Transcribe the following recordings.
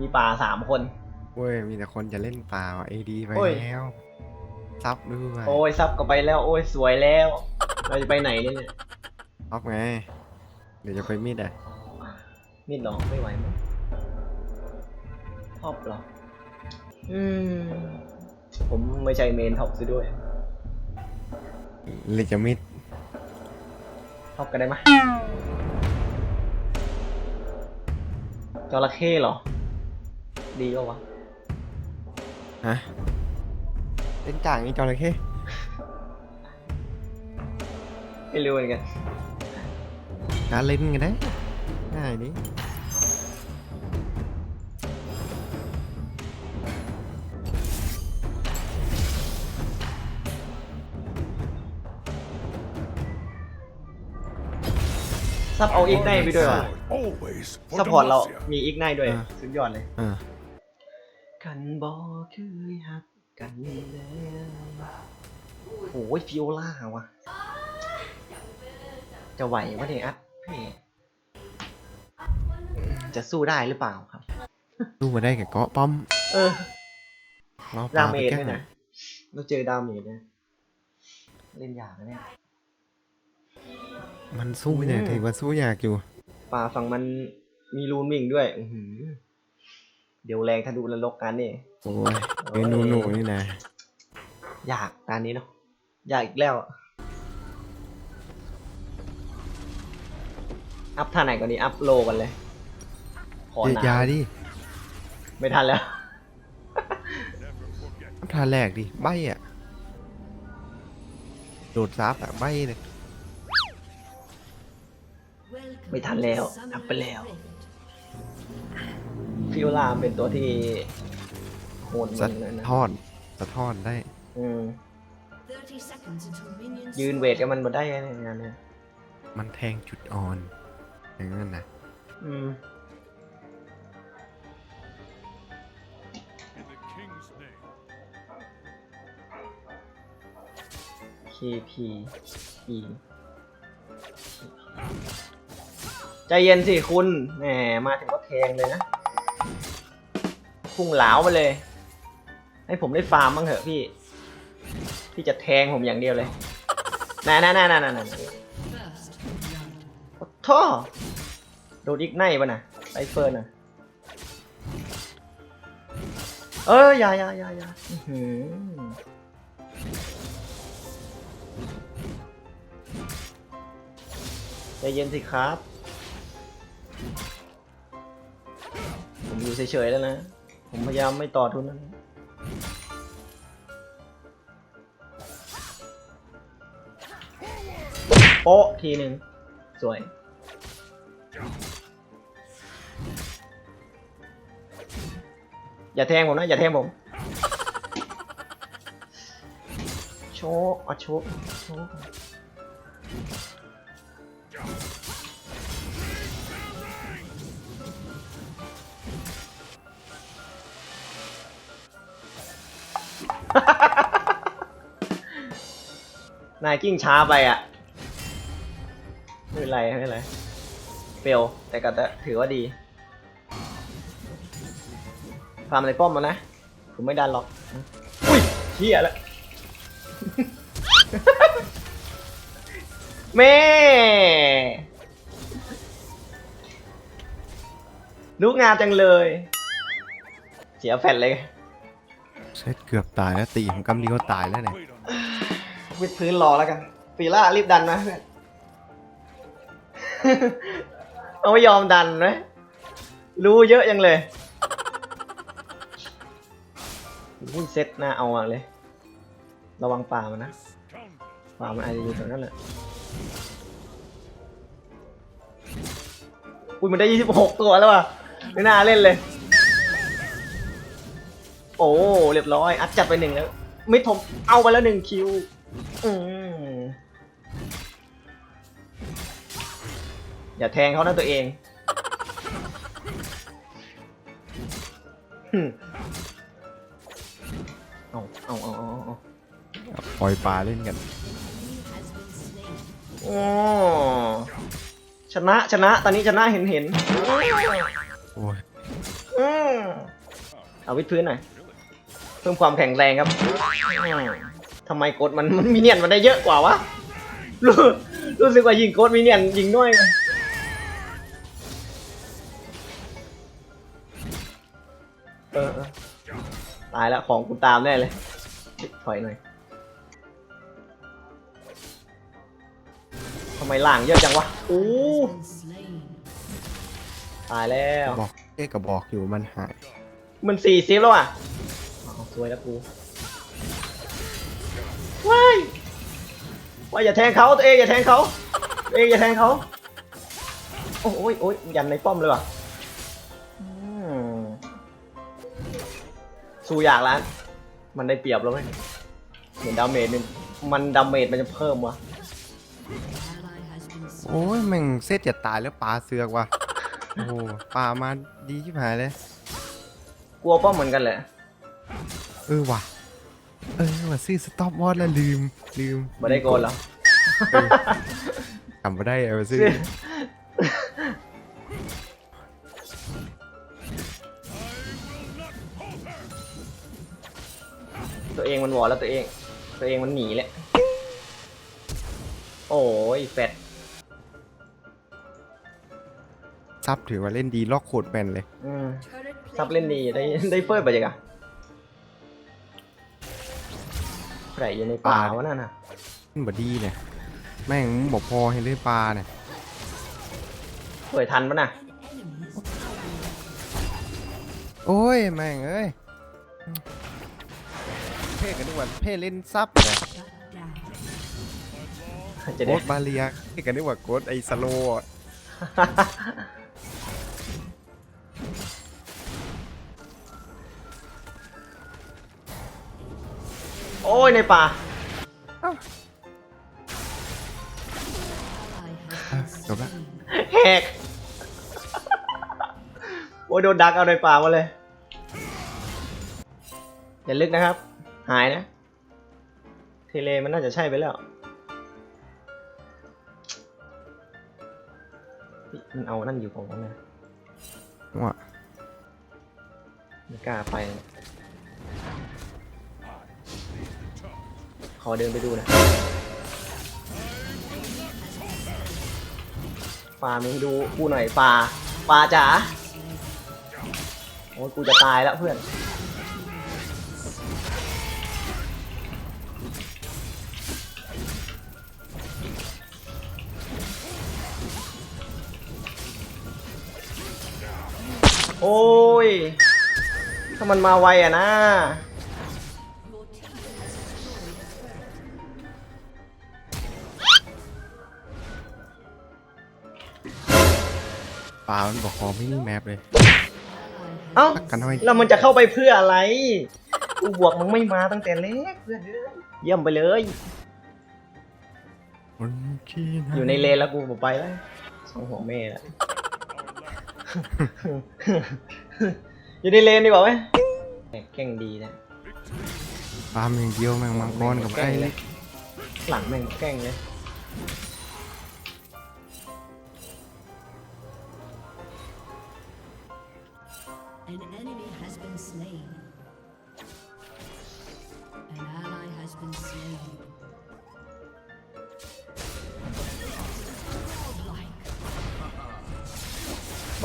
มีป่าสามคน เว้ยมีแต่คนจะเล่นเปล่าเอดีไปโอ้ย แล้วซับด้วยโอ้ยซับก็ไปแล้ว โอ้ยสวยแล้ว เราจะไปไหนเนี่ยซับไง เดี๋ยวจะไปมิดอะมิดเหรอไม่ไหวมั้งท็อปเหรออืมผมไม่ใช่เมนท็อปซะด้วยหรือจะมิดท็อปกันได้ไหมจระเข้เหรอ ดีป่าวะฮะเล่นจ่างนี่จระเข้ไม่รู้เหมือนกันการเล่นกันได้ง่ายดิซับเอาอีกได้ไปด้วยว่ะ Always for ซัพพอร์ตเรา Demacia. มีอีกได้ด้วย สุดยอดเลย อ่ากัน บอกคือฮักกันแล้วโอ้ยฟิโอล่าวะจะไหววะเนี่ยอัดพี่จะสู้ได้หรือเปล่าครับดูมาได้กับเกาะป้อม เออรอปดาลาเมไปจแก้ด้วยนะเราเจอดาเมจนะเล่นยากนะเนี่ย มันสู้เนี่ยอืมถือว่าสู้ยากอยู่ ป่าฝั่งมันมีรูนวิ่งด้วย อือหือ เดี๋ยวแรงถ้าดูนรกกันนี่ โอ้ยเป็นหนูหนูๆนี่นะยากตานนี้เนาะยากอีกแล้วอะอัพท่าไหนก่อนดีอัพโลกันเลยขอเยียหยานาดิไม่ทันแล้วทานแรกดิ ใบอะ โดดซับอะ ใบเลยไม่ทันแล้วอัพไปแล้ว ฟิโอลามเป็นตัวที่โหดสะมันเลยนะท้อนสะท้อนได้ อืมยืยืนนเวเวททกับมันมาได้ไงเนี่ยงานเนี่ยมันแทงจุดอ่อน อย่างนั้นนะอืม In the king's name. KP E ใจเย็นสิคุณแหมมาถึงก็แทงเลยนะ พุ่งเหลาไปเลย ให้ผมได้ฟาร์มบ้างเถอะพี่ พี่จะแทงผมอย่างเดียวเลยน่าน่าน่าน่าน่าน่าท่อโดนอีกไนป่ะนะไอเฟิร์นอะ เอออย่าอย่าอย่าอย่าใจเย็นสิครับ ผมอยู่เฉยๆแล้วนะ ผมพยายามไม่ต่อทุนแล้นโป๊ะทีหนึ่งสวย อย่าแทงผมนะ อย่าแทงผม โชกอะโชกโชก นายกิ้งช้าไปอะ ไม่เป็นไรไม่เป็นไรเฟลแต่ก็ถือว่าดีฟาร์มในป้อมมานะ ผมไม่ดันหรอก อุ้ยเฮียแล้วแม่ลูกงามจังเลย เสียแฟนเลย เซตเกือบตายแล้วตีของกำลีก็ตายแล้วเนี่ยวิดพื้นรอแล้วกันฟีล่ารีบดันนะเพื่อน เอาไม่ยอมดันไหมรู้เยอะยังเลยพุ่งเซตหน้าเอาอะเลย ระวังป่ามันนะป่ามันอาจจะอยู่แถวนั้นแหละอุ้ยมันได้ยี่สิบหกตัวแล้วว่ะไม่น่าเล่นเลย อ้เรียบร้อย อัดจัดไปหนึ่งแล้ว ไม่ทมเอาไปแล้วหนึ่งคิว อืมอย่าแทงเขานะตัวเองหึเอาเอาเอาเอาเอาปล่อยปลาเล่นกันโอ้ชนะชนะ ตอนนี้ชนะเห็นเห็นโอ้ยอืมมเอาวิดพื้นหน่อย เพิ่มความแข็งแรงครับอืมทำไมกดมันมันมีเนียนมันได้เยอะกว่าวะรู้รู้สึกว่ายิงโกดมีเนียนยิงน้อยกว่าเออเออตายแล้วของกูตามแน่เลย ถอยหน่อยทำไมล่างเยอะจังวะโอ้ตายแล้ว บอกเอ๊ะก็บอกอยู่มันหาย มันสี่ซิฟแล้วอะอ้าว สวยแล้วกูว้ายว่าอย่าแทงเขาตัวเองอย่าแทงเขาตัวเองอย่าแทงเขาโอ้ยโอ้ยยันในป้อมเลยว่ะอืมสู้อยากแล้วมันได้เปรียบแล้วไหมเหมือนดาเมจมันมันดาเมจมันจะเพิ่มวะโอ้ยแม่งเซตจะตายแล้วปลาเสือกว่ะโอ้โหปลามาดีชิบหายเลย กลัวป้อมเหมือนกันแหละ เออว่ะ เออว่าซื้อสต็อปวอตแล้วลืมลืมไม่ได้โกนแล้วเออจำไม่ได้เอาไปซื้อตัวเองมันวอแล้วตัวเอง ตัวเองมันหนีแหละ โอ้ยแฟดซับถือว่าเล่นดีล็อกโคตรแมนเลย อืมซับเล่นดีได้ได้เฟิร์สไปยังไง ใครอยู่ในป่าวะนั่นน่ะมันบดีเนี่ยแม่งบอกพอให้เลยปลาเนี่ยเปิดทันปะน่ะโอ้ยแม่งเอ้ยเพ่กันนึกว่าเพ่เล่นซับเลยจะโกได้ดบาเลียเพ่กันนึกว่าโกดไอสโลว์อะ โอ้ยในป่าอะจบละแหกโอ้ยโดนดักเอาในป่ามาเลย อย่าลึกนะครับ หายนะ เทเลมันน่าจะใช่ไปแล้วเฮ้ยมันเอานั่นอยู่ของมันนะว่ะไม่กล้าไป ขอเดินไปดูนะปลามึงดูกูหน่อยปลาปลาจ๋าโอ้ยกูจะตายแล้วเพื่อนโอ้ย ถ้ามันมาไวอะนะ ปลามันบอกขอมินิแมปเลย เอ้าพักกันหน่อยแล้วมันจะเข้าไปเพื่ออะไรกูบวกมึงไม่มาตั้งแต่เล็กเพื่อนเอ้ยเยี่ยมไปเลยอยู่ในเลนแล้วกูบอกไปแล้วสองหัวแม่แล้วอยู่ในเลนดีกว่าไหมแหม่แกล้งดีนะปลาแม่งเดียวแม่งมังกรกับไอ้เลยหลังแม่งแกล้งเลย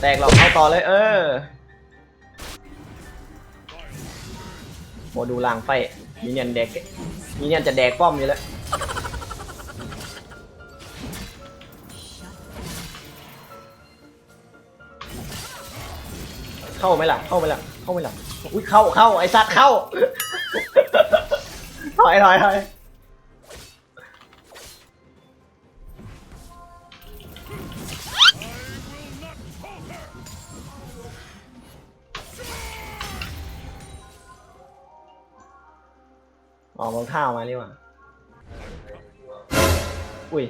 แตกหรอกเอาต่อเลย เออโมดูลางไฟมีเนียนแดกมีเนียนจะแดกป้อมอยู่แล้วเข้าไหมล่ะ เข้าไหมล่ะ เข้าไหมล่ะ อุ้ยเข้าเข้าไอ้สัตว์เข้าถอยถอยถอย อองเท้าวมาดีกว่าอุ้ย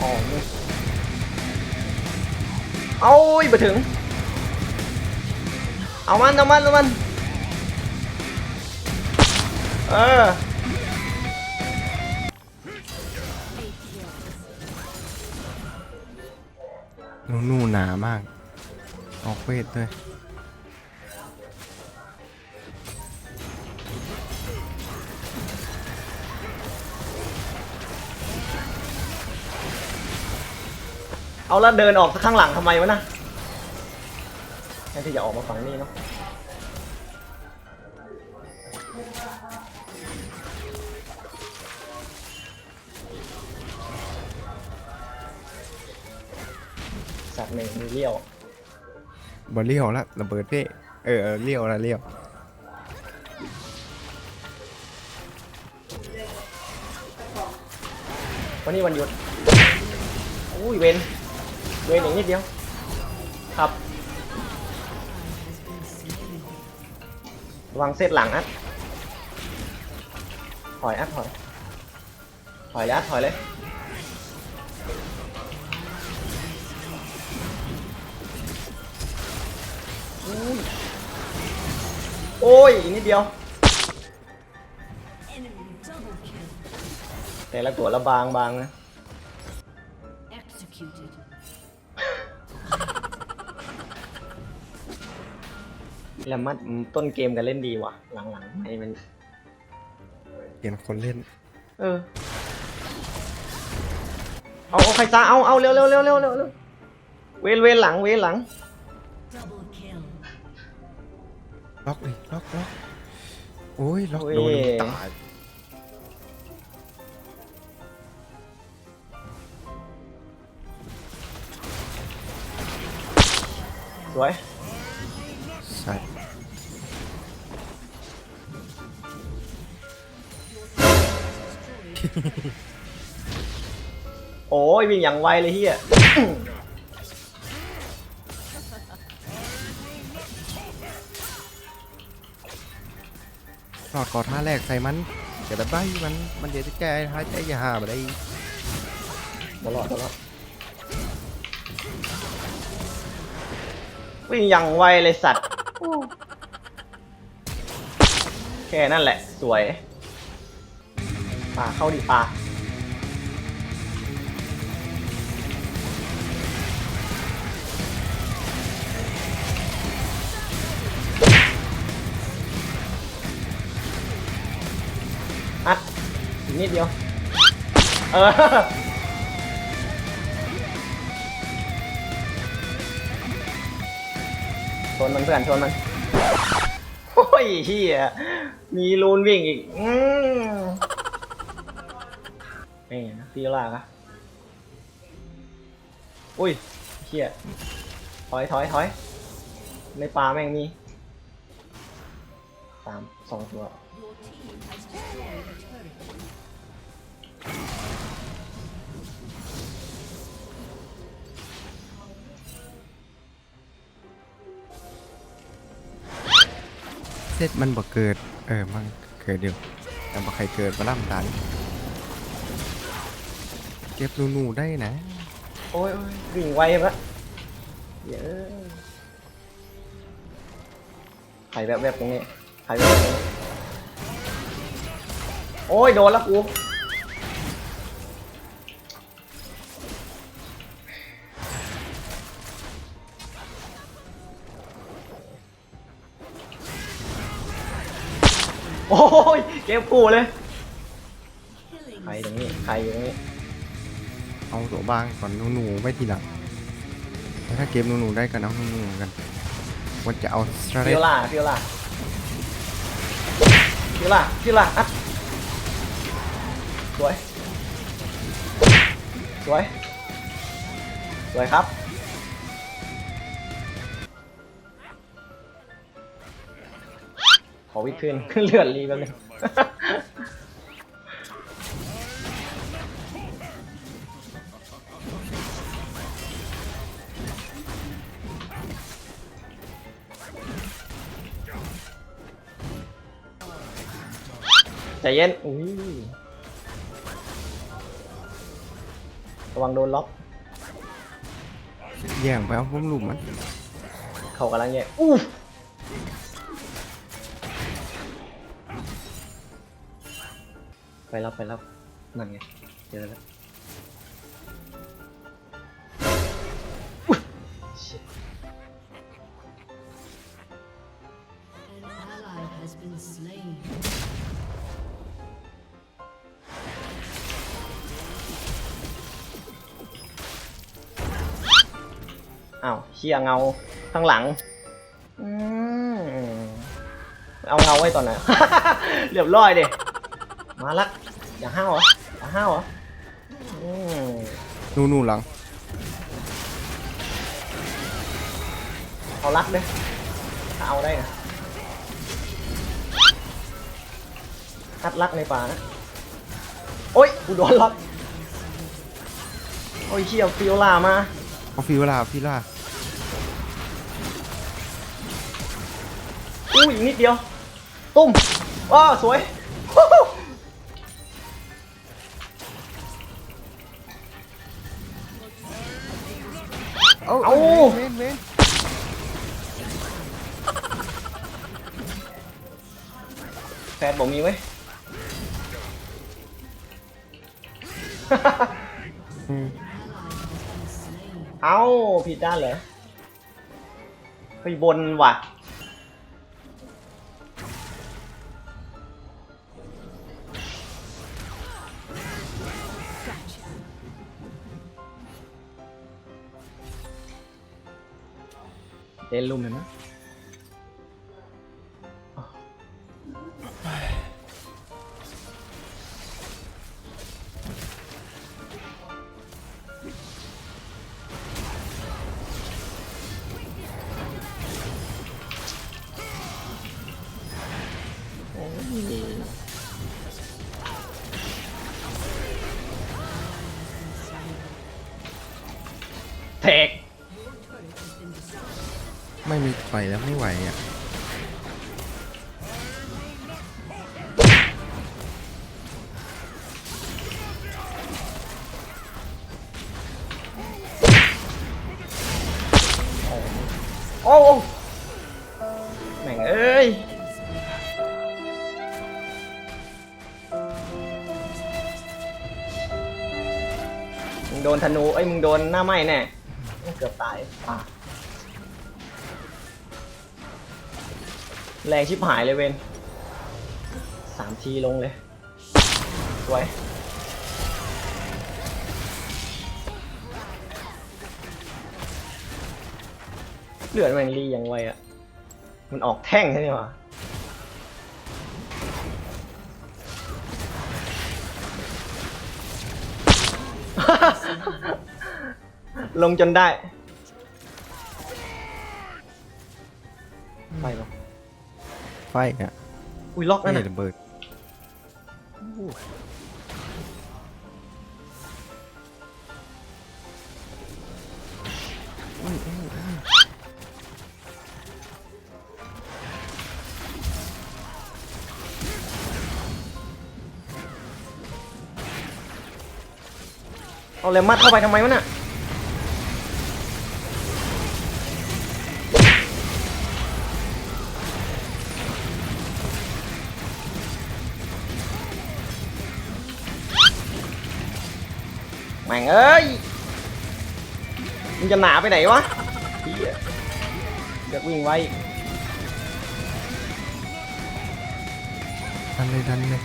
อ๋อเอาอีกไปถึง เอามันเอามันเอามัน เออ นูนูหนามาก ออกเวทด้วยเอาแล้วเดินออกข้างหลังทำไมวะนะแทนที่จะออกมาฝั่งนี้เนาะ สัตว์หนึ่งมีเลี้ยวบอลเลี้ยวละระเบิดเพ่เออเออเลี้ยวละเลี้ยววันนี้วันหยุดอุ้ยเวนเวนอีกนิดเดียวครับระวังเซตหลังอัดถอยอัดถอยถอยเลยอัดถอยเลย อ้ยอีกนิดเดียว Enemy double kill. แต่ละตัวละบางบางนะ Executed. แล้วมัดต้นเกมกันเล่นดีว่ะ หลังๆไม่มันเปลี่ยนคนเล่น เออ เอาเอาใครซาเอาเอาเร็วเร็วเร็วเร็วเร็วเร็วเวนเวนหลังเวนหลัง Double kill. ล็อกเลยล็อกล็อกโอ้ยล็อกโอ้ยโดนตายสวยใช่โอ้ยวิ่งอย่างไวเลยเฮีย อดก่อท่าแรกใส่มันเดี๋ยวแต่ใบมันมันเดี๋ยวจะแก้ท้ายใจอย่าหาไปได้ตลอดตลอดวิ่งอย่างไวเลยสัตว์แค่นั่นแหละ สวยปลาเข้าดิปลา นิดเดียว เออ ชนมันเพื่อนชนมัน โอ้ยเฮียมีลูนวิ่งอีก อืมนี่นะฟิโอลากะอุ้ยเฮียถอยถอยถอยในป่าแม่งมีสามสองตัว เซตมันบ่เกิด เออ มันเกิดเดียวแต่บ่ใครเกิดมาล่ำดันเก็บนูนูได้นะ โอ้ยโอ้ยวิ่งไวปะเยอะไข่แบบแบบๆตรงนี้ไข่แบบๆตรงนี้โอ้ย โดนแล้วกู เก็บกูเลย Killing ใครตรงนี้ ใครอยู่ตรงนี้ เอาตัวบางก่อนนูนูไว้ทีหลังแล้วถ้าเกมนูนูได้ก็เอานูนูกันว่าจะเอาสตรฟิโอล่าฟิโอล่าฟิโอล่าฟิโอล่าอัดสวย สวย สวยครับ ขอวิดพื้น เลือดรีแป๊บนึง ใจเย็นอุ้ยระวังโดนล็อกแย่งไปเอาพุ่มลุมมันเขากำลังแย่อู้ ไปรับไปรับนั่นไงเจอแล้วอ้าวเชี่ยเงาข้างหลังเอาเงาไว้ตอนไหนเรียบร้อยเด็ มาละอย่าห้าวเหรออย่าห้าวเหรออืมหนูหนูหลัง เอารัดเลยถ้าเอาได้นะคัดลักในป่านะโอ้ยกูโดนล็อกโอ้ยเชี่ยวฟิโอลามาเอาฟิวลาฟิลาอู้อีกนิดเดียว ตุ้มว้าวสวย เอาเอาเว้นเว้นแฟนบอกมีไว้ยอืมเอาผิดด้านเหรอไปบนว่ะ เล่นลุ่มเไม่มีไฟแล้วไม่ไหวอะโอ้โอ้แม่งเอ้ย มึงโดนธนู เอ้ย มึงโดนหน้าไหม้แน่ เกือบตายอะ แรงชิบหายเลยเวนสามทีลงเลย สวย เลือดแมงลีอย่างไวอะมันออกแท่งใช่ไหมวะลงจนได้ ฟอะอุ้ยล็อกไม่นั่นเห็นน่ะระเบิดอุ้ยอุ้ยอุ้ยเอาเลยมัดเข้าไปทำไมวะน่ะ ม่งเอ้ยมึงจะหนาไปไหนวะเดี๋ยววิ่งไว้ดันเลยดันเลย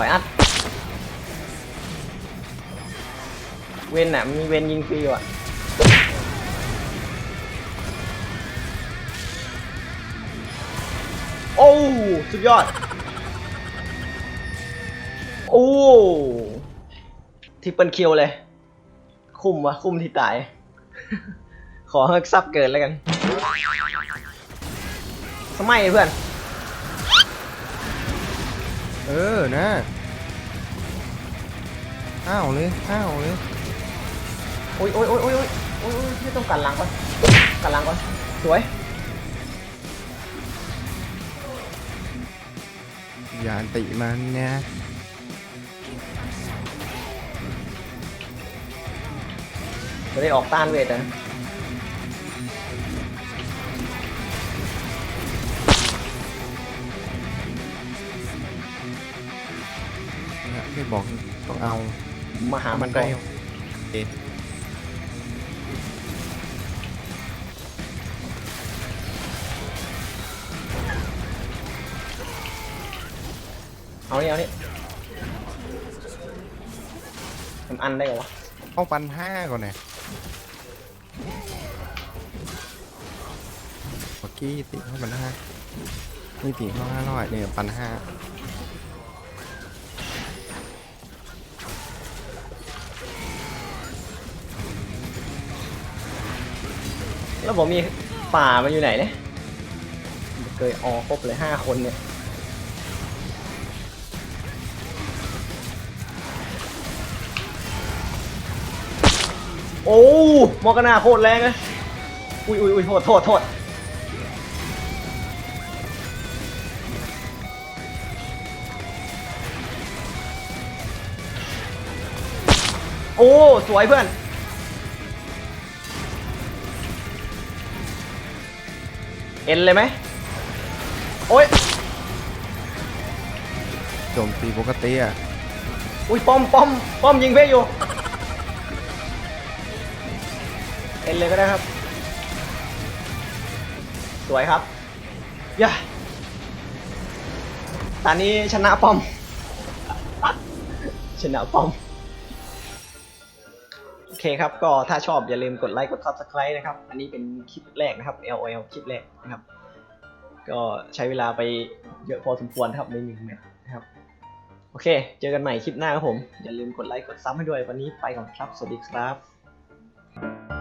อยอัด เวนน่ะมีเวนยิงฟรีว่ะโอ้สุดยอด โอ้ทิปเปิลคิวเลย คุ้มวะคุ้มที่ตาย ขอเฮิร์กซับเกินแล้วกัน สมัยเพื่อน เออนะอ้าวเลยอ้าวเลยโอ้ยโอ้ยโอ้ยโอ้ยโอ้ยโอ้ยโอ้ยไม่ต้องกันหลังก่อนกันหลังก่อนสวยอย่าอันติมันเนี่ยจะได้ออกต้านเวทนะ บอกต้องเอามาหาเอามัมันนก่ได้อนเอ๊ะเอานี่เอานี่ทำอันได้เหรอวะเอาปันห้าก่อนเนี่ยเมื่อกี้ติเข้าปันห้านี่ติเข้าห้าร้อยเนี่ยปันห้า แล้วผมมีป่ามาอยู่ไหนเนี่ยเคยออครบเลยห้าคนเนี่ยโอ้มอร์กนาโคตรแรงเลยอุ้ยอุ้ยอุ้ยโทษโทษโทษโอ้ สวยเพื่อน เอ็นเลยไหมโอ้ยโจมตีปกติอะอุ้ยป้อมป้อมป้อมยิงเพ่อยู่ เอ็นเลยก็ได้ครับ สวยครับย่าตอนนี้ชนะป้อม ชนะป้อมโอ เคครับ ก็ถ้าชอบอย่าลืมกดไลค์กด subscribe นะครับ อันนี้เป็นคลิปแรกนะครับ LOL คลิปแรกนะครับ ก็ใช้เวลาไปเยอะพอสมควรครับในหนึ่งแมตช์นะครับ โอเค เจอกันใหม่คลิปหน้าครับผม อย่าลืมกดไลค์กดซับให้ด้วย วันนี้ไปก่อนครับ สวัสดีครับ